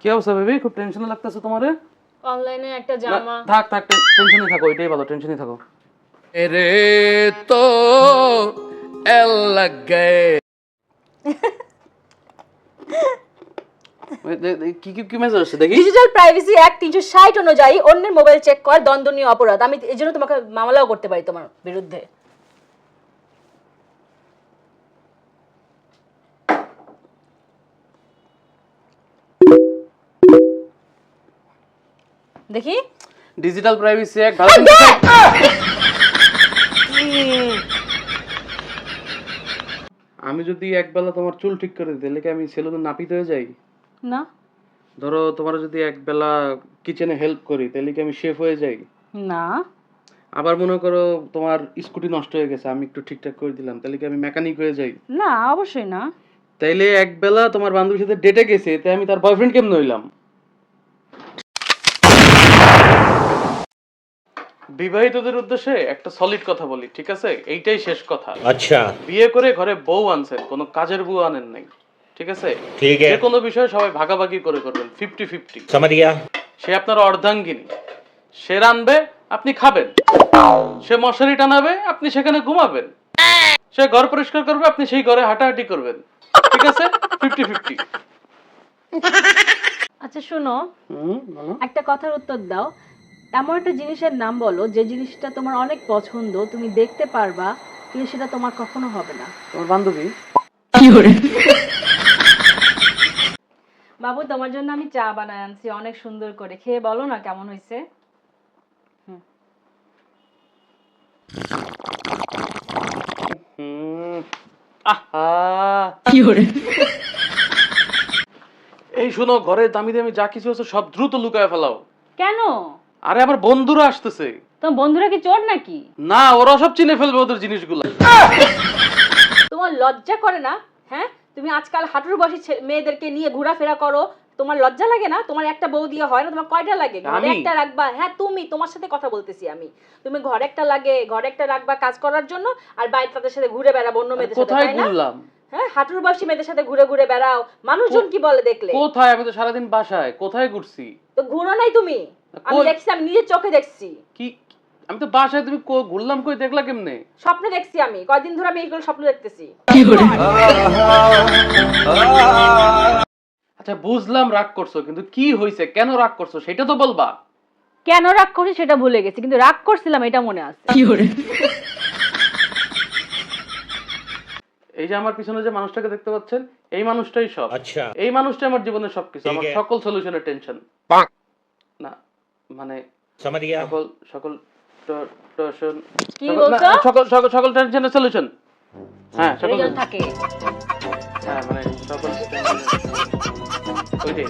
কি অবস্থা বেবি খুব টেনশন লাগতেছে তোমার? অনলাইনে একটা জামা। থাক থাক টেনশনই থাকো এটাই ভালো টেনশনই থাকো। এরে তো এল লাগে। কি কি কি আছে দেখি। ডিজিটাল প্রাইভেসি অ্যাক্ট 360 অনুযায়ী অন্যের মোবাইল চেক করা দণ্ডনীয় অপরাধ। আমি এজন্য তোমাকে মামলাও করতে পারি তোমার বিরুদ্ধে। দেখি। ডিজিটাল প্রাইভেসি অ্যাক্ট আমি যদি একবেলা তোমার চুল ঠিক করে দিই তাহলে কি আমি সেলুনে নাপিত হয়ে যাই? না। ধরো তোমার যদি একবেলা কিচেনে হেল্প করি তাহলে কি আমি শেফ হয়ে যাই? না। আবার মনে করো তোমার স্কুটি নষ্ট হয়ে গেছে আমি একটু ঠিকঠাক করে দিলাম তাহলে কি আমি মেকানিক হয়ে যাই? না অবশ্যই না। তাইলে একবেলা তোমার বান্ধবীর সাথে ডেটে গেছে তাই আমি তার বয়ফ্রেন্ড কেমন হইলাম? বিবাহিতদের উদ্দেশ্যে একটা সলিড কথা বলি ঠিক আছে এইটাই শেষ কথা अच्छा বিয়ে করে ঘরে বউ আনছেন কোনো কাজের বউ আনেন নাই ঠিক আছে ठीक যে है কোনো বিষয়ে সবাই ভাগাভাগি করে করবেন ফিফটি ফিফটি समझ गया সে আপনার অর্ধাঙ্গিনী সে রানবে আপনি খাবেন সে মশারি টানাবে আপনি সেখানে ঘুমাবেন সে ঘর পরিষ্কার করবে আপনি সেই ঘরে হাঁটাহাঁটি করবেন ঠিক আছে ফিফটি ফিফটি আচ্ছা শোনো একটা কথার উত্তর দাও এমন একটা জিনিসের নাম বলো যে জিনিসটা তোমার অনেক পছন্দ তুমি দেখতে পারবা কিন্তু সেটা তোমার কখনো হবে না। তোমার বান্ধবী? বাবু তোমার জন্য আমি চা বানায় আনছি অনেক সুন্দর করে। খেয়ে বলো না কেমন হয়েছে? এই শোনো ঘরে দামি দামি যা কিছু আছে সব দ্রুত লুকায় ফেলাও। কেন? আরে আমার বন্ধুরা আসতেছে। তোমার বন্ধুরা কি চোর নাকি? না ওরা সব চিনে ফেলবে ওদের জিনিসগুলো। তোমার লজ্জা করে না? হ্যাঁ? তুমি আজকাল হাঁটুর বসে ছে- মেয়েদেরকে নিয়ে ঘোরাফেরা করো। তোমার লজ্জা লাগে না? তোমার একটা বউ দিয়ে হয় না? তোমার কয়টা লাগে? ঘরে আমি? একটা রাখবা? হ্যাঁ তুমি তোমার সাথে কথা বলতেছি আমি। তুমি ঘরে একটা লাগে ঘরে একটা রাখবা কাজ করার জন্য আর বাইরে তাদের সাথে ঘুরে বেড়াবো অন্য মেয়েদের সাথে কোথায় তাই না? ঘুরলাম? হ্যাঁ হাঁটুর বসে মেয়েদের সাথে ঘুরে ঘুরে বেড়াও। মানুষজন কি বলে দেখলে? কোথায়? আমি তো সারাদিন বাসায়। কোথায় ঘুরছি? তো ঘুরো নাই তুমি? আমি দেখছি আমি নিজের চোখে দেখছি। কি আমি তো বাসায় তুমি ঘুরলাম কই দেখলা কেমনে? স্বপ্ন দেখছি আমি কয়দিন ধরে আমি এইগুলো স্বপ্ন দেখতেছি। আচ্ছা বুঝলাম রাগ করছ কিন্তু কি হইছে কেন রাগ করছ সেটা তো বলবা। কেন রাগ করছি সেটা ভুলে গেছি কিন্তু রাগ করছিলাম এটা মনে আছে। কি হরে এই যে আমার পিছনে যে মানুষটাকে দেখতে পাচ্ছেন এই মানুষটাই সব। আচ্ছা। এই মানুষটাই আমার জীবনের সবকিছু আমার সকল সলিউশনের টেনশন পাক। মানে সকল সকল সকল সকল সকল টেনশনের সলিউশন হ্যাঁ সকল থাকে। হ্যাঁ মানে সকল ওইটাই।